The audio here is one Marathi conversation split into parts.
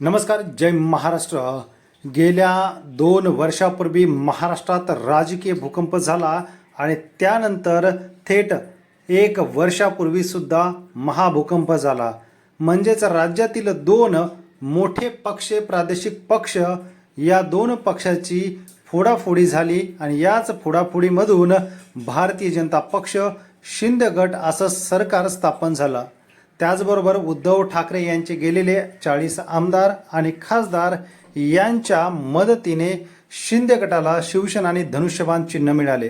नमस्कार जय महाराष्ट्र. गेल्या दोन वर्षापूर्वी महाराष्ट्रात राजकीय भूकंप झाला आणि त्यानंतर थेट एक वर्षापूर्वीसुद्धा महाभूकंप झाला. म्हणजेच राज्यातील दोन मोठे पक्ष प्रादेशिक पक्ष या दोन पक्षाची फोडाफोडी झाली आणि याच फोडाफोडीमधून भारतीय जनता पक्ष शिंदे गट असं सरकार स्थापन झालं. त्याचबरोबर उद्धव ठाकरे यांचे गेलेले चाळीस आमदार आणि खासदार यांच्या मदतीने शिंदे गटाला शिवसेना आणि धनुष्यबाण चिन्ह मिळाले.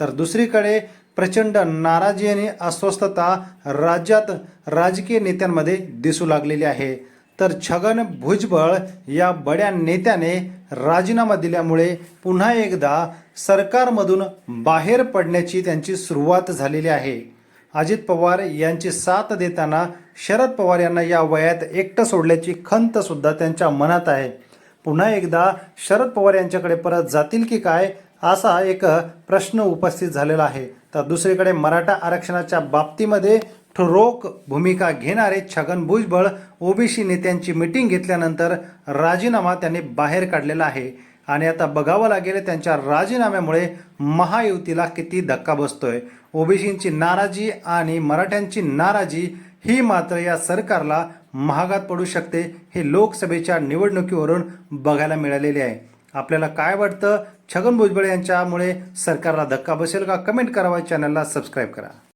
तर दुसरीकडे प्रचंड नाराजी आणि अस्वस्थता राज्यात राजकीय नेत्यांमध्ये दिसू लागलेली आहे. तर छगन भुजबळ या बड्या नेत्याने राजीनामा दिल्यामुळे पुन्हा एकदा सरकारमधून बाहेर पडण्याची त्यांची सुरुवात झालेली आहे. अजित पवार यांची साथ देताना शरद पवार यांना या वयात एकटं सोडल्याची खंत सुद्धा त्यांच्या मनात आहे. पुन्हा एकदा शरद पवार यांच्याकडे परत जातील की काय असा एक प्रश्न उपस्थित झालेला आहे. तर दुसरीकडे मराठा आरक्षणाच्या बाबतीमध्ये ठोक भूमिका घेणारे छगन भुजबळ ओबीसी नेत्यांची मिटिंग घेतल्यानंतर राजीनामा त्यांनी बाहेर काढलेला आहे. आणि आता बघावं लागेल त्यांच्या राजीनाम्यामुळे महायुतीला किती धक्का बसतोय. ओबीसींची नाराजी आणि मराठ्यांची नाराजी ही मात्र या सरकारला महागात पडू शकते हे लोकसभेच्या निवडणुकीवरून बघायला मिळालेले आहे. आपल्याला काय वाटतं? छगन भुजबळ यांच्यामुळे सरकारला धक्का बसेल का? कमेंट करावा चॅनलला सबस्क्राईब करा.